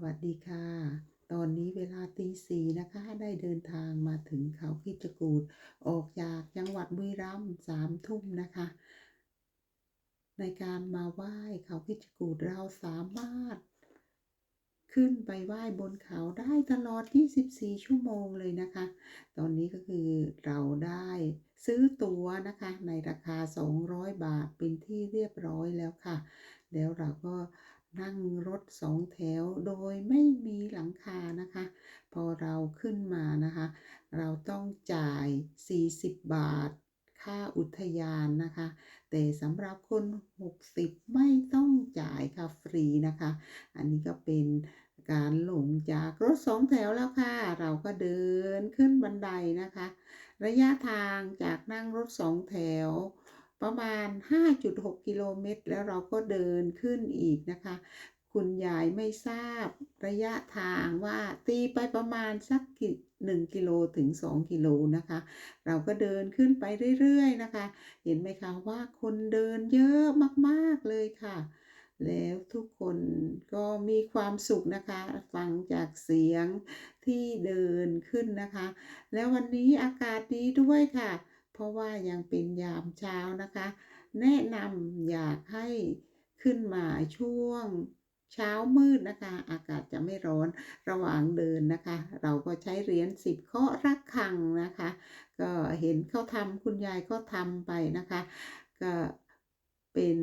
วัสดีค่ะ ตอนนี้เวลาตีสี่นะคะ ได้เดินทางมาถึงเขาคิดกูดออกจากจังหวัดบุรีรัมย์สามทุ่มนะคะ ในการมาไหว้เขาคิดกูดเราสามารถ ขึ้นไปไหว้บนเขาได้ตลอด 24 ชั่วโมงเลยนะคะ ตอนนี้ก็คือเราได้ซื้อตั๋วนะคะ ในราคา 200 บาทเป็นที่เรียบร้อยแล้วค่ะ แล้วเราก็ นั่งรถสองแถวโดยไม่มีหลังคานะคะ พอเราขึ้นมานะคะ เราต้องจ่าย 40 บาท ค่าอุทยานนะคะ แต่สำหรับคน 60 ไม่ต้องจ่ายค่ะฟรีนะคะ อันนี้ก็เป็นการหลงจากรถสองแถวแล้วค่ะ เราก็เดินขึ้นบันไดนะคะ ระยะทางจากนั่งรถสองแถว ประมาณ 5.6 กิโลเมตร แล้วเราก็เดินขึ้นอีกนะคะ คุณยายไม่ทราบระยะทางว่าตีไปประมาณสักกี่1กิโลถึง 2 กิโลนะคะ เราก็เดินขึ้นไปเรื่อยๆนะคะ เห็นไหมคะว่าคนเดินเยอะมากๆเลยค่ะ แล้วทุกคนก็มีความสุขนะคะ ฟังจากเสียงที่เดินขึ้นนะคะ แล้ววันนี้อากาศดีด้วยค่ะ เพราะว่ายังเป็นยามเช้านะคะ แนะนำอยากให้ขึ้นมาช่วงเช้ามืดนะคะ อากาศจะไม่ร้อนระหว่างเดินนะคะ เราก็ใช้เหรียญสิบเคาะระฆังนะคะ ก็เห็นเขาทำคุณยายก็ทำไปนะคะ ก็เป็น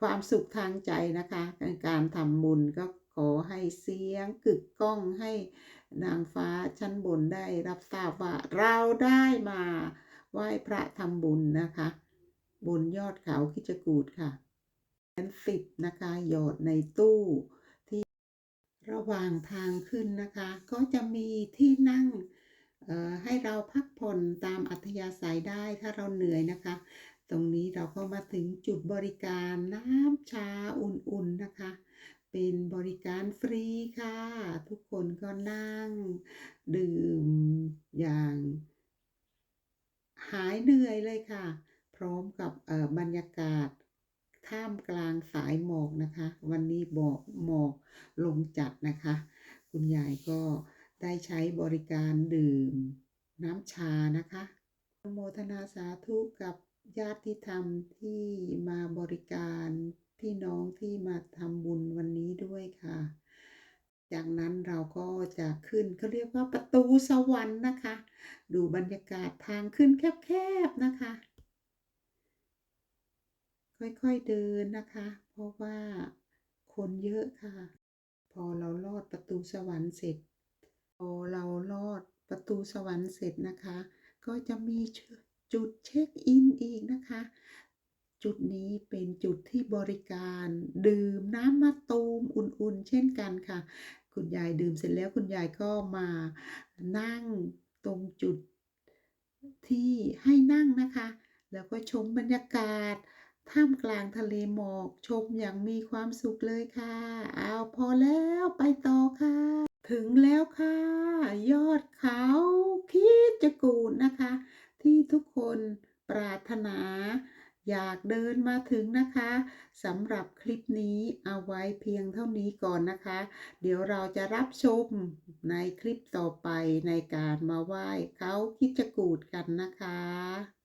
ความสุขทางใจนะคะในการทำบุญก็ขอให้เสียงกึกก้องให้นางฟ้าชั้นบนได้รับทราบว่าเราได้มา ไหว้พระทำบุญนะคะ บนยอดเขาคิจกูดค่ะเหรียญสิบนะคะ หยอดในตู้ที่ระหว่างทางขึ้นนะคะ ก็จะมีที่นั่งให้เราพักผ่อนตามอัธยาศัยได้ถ้าเราเหนื่อยนะคะ ตรงนี้เราก็มาถึงจุดบริการน้ำชาอุ่นๆนะคะ เป็นบริการฟรีค่ะ ทุกคนก็นั่งดื่มอย่าง หายเหนื่อยเลยค่ะ พร้อมกับบรรยากาศท่ามกลางสายหมอกนะคะ วันนี้บอกหมอกลงจัดนะคะ คุณยายก็ได้ใช้บริการดื่มน้ำชานะคะโมทนาสาธุกับญาติธรรมที่มาบริการพี่น้องที่มาทำบุญวันนี้ด้วยค่ะ จากนั้นเรา ก็จะขึ้นเขาเรียกว่าประตูสวรรค์นะคะ ดูบรรยากาศทางขึ้นแคบๆนะคะ ค่อยๆเดินนะคะ เพราะว่าคนเยอะค่ะ พอเราลอดประตูสวรรค์เสร็จ พอเราลอดประตูสวรรค์เสร็จนะคะ ก็จะมีจุดเช็คอินอีกนะคะจุดนี้เป็นจุดที่บริการดื่มน้ำมะตูมอุ่นๆ เช่นกันค่ะ คุณยายดื่มเสร็จแล้วคุณยายก็มานั่งตรงจุดที่ให้นั่งนะคะ แล้วก็ชมบรรยากาศ ท่ามกลางทะเลหมอกชมอย่างมีความสุขเลยค่ะเอาพอแล้วไปต่อค่ะ ถึงแล้วค่ะ ยอดเขาคิดจกูดนะคะ ที่ทุกคนปรารถนา อยากเดินมาถึงนะคะสำหรับคลิปนี้เอาไว้เพียงเท่านี้ก่อนนะคะ เดี๋ยวเราจะรับชมในคลิปต่อไปในการมาไหว้เขาคิดจกูดกันนะคะ